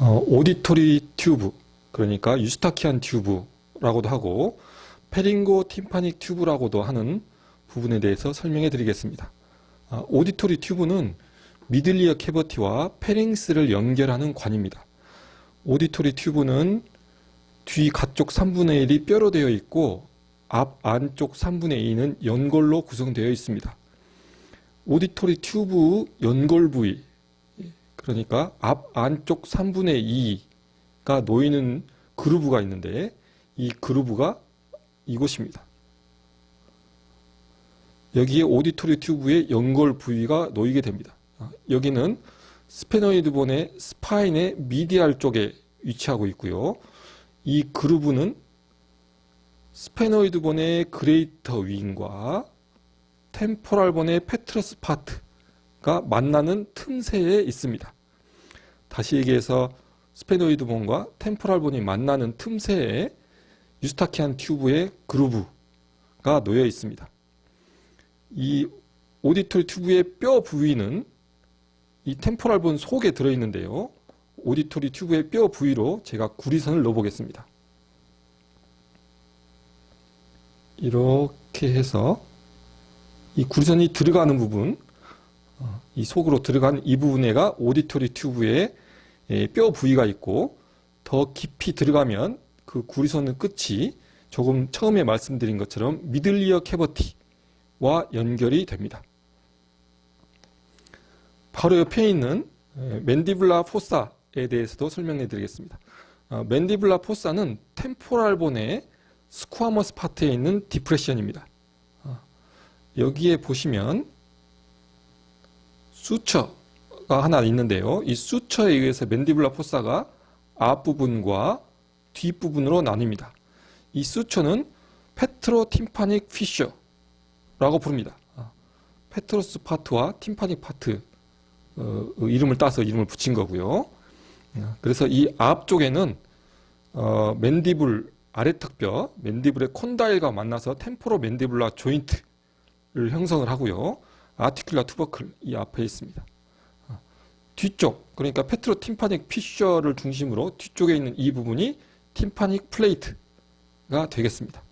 어, 오디토리 튜브, 그러니까 유스타키안 튜브라고도 하고 페링고 팀파닉 튜브라고도 하는 부분에 대해서 설명해 드리겠습니다. 아, 오디토리 튜브는 미들리어 캐버티와 페링스를 연결하는 관입니다. 오디토리 튜브는 뒤 가쪽 3분의 1이 뼈로 되어 있고 앞 안쪽 3분의 2는 연골로 구성되어 있습니다. 오디토리 튜브 연골 부위 그러니까 앞 안쪽 3분의 2가 놓이는 그루브가 있는데 이 그루브가 이곳입니다. 여기에 오디토리 튜브의 연골 부위가 놓이게 됩니다. 아, 여기는 스페노이드 본의 스파인의 미디알 쪽에 위치하고 있고요. 이 그루브는 스페노이드 본의 그레이터 윙과 템포랄 본의 페트러스 파트가 만나는 틈새에 있습니다. 다시 얘기해서 스페노이드 본과 템포랄 본이 만나는 틈새에 유스타키안 튜브의 그루브가 놓여 있습니다. 이 오디토리 튜브의 뼈 부위는 이 템포랄 본 속에 들어 있는데요. 오디토리 튜브의 뼈 부위로 제가 구리선을 넣어 보겠습니다. 이렇게 해서 이 구리선이 들어가는 부분, 어, 이 속으로 들어간 이 부분에가 오디토리 튜브의 예, 뼈 부위가 있고 더 깊이 들어가면 그 구리선의 끝이 조금 처음에 말씀드린 것처럼 미들리어 캐버티와 연결이 됩니다. 바로 옆에 있는 에, 맨디블라 포사에 대해서도 설명해 드리겠습니다. 어, 맨디블라 포사는 템포랄 본의 스쿠아머스 파트에 있는 디프레션입니다. 어, 여기에 보시면 수처 가 하나 있는데요. 이 수처에 의해서 맨디블라 포사가 앞부분과 뒷부분으로 나뉩니다. 이 수처는 페트로 팀파닉 피셔라고 부릅니다. 아, 페트로스 파트와 팀파닉 파트 어, 이름을 따서 이름을 붙인 거고요. 아, 그래서 이 앞쪽에는 어, 맨디블 아래턱뼈, 맨디블의 콘다일과 만나서 템포로 맨디블라 조인트를 형성을 하고요. 아티큘라 투버클 이 앞에 있습니다. 아, 뒤쪽 그러니까 페트로 팀파닉 피셔를 중심으로 뒤쪽에 있는 이 부분이 팀파닉 플레이트가 되겠습니다.